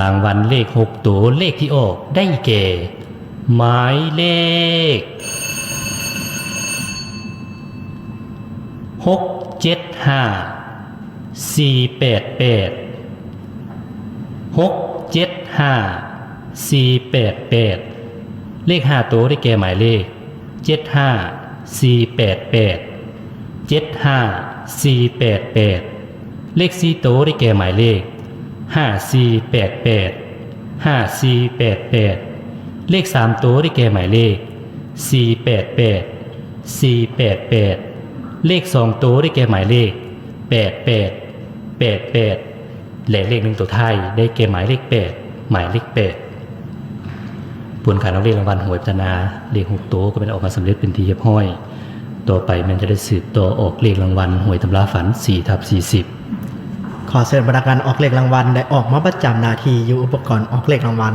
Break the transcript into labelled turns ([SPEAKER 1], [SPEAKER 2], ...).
[SPEAKER 1] รางวัลเลขหกตัวเลขที่ออกได้แก่ หมายเลขหกเจ็ดห้าสี่แปดแปดหกเจ็ดห้าสี่แปดแปดเลขห้าตัวได้แก่หมายเลขเจ็ดห้าสี่แปดแปดเจ็ดห้าสี่แปดแปดเลขสี่ตัวได้แก่หมายเลข ห้าสี่แปดแปดห้าสี่แปดแปดเลขสามตัวได้แก่หมายเลขสี่แปดแปดสี่แปดแปดเลขสองตัวได้แก่หมายเลขแปดแปดแปดแปดและเลขหนึ่งตัวไทยได้แก่หมายเลขแปดหมายเลขแปดผลการเอาเลขรางวัลหวยพัฒนาเลขหกตัวก็เป็นออกมาสำเร็จเป็นทีเรียบห้อย ต่อไปมันจะได้สืบต่อออกเลขรางวัลหวยตำราฝัน4ทับ40
[SPEAKER 2] ขอเชิญบรรดาการออกเลขรางวัลได้ออกมาประจำนาทีอยู่อุปกรณ์ออกเลขรางวัล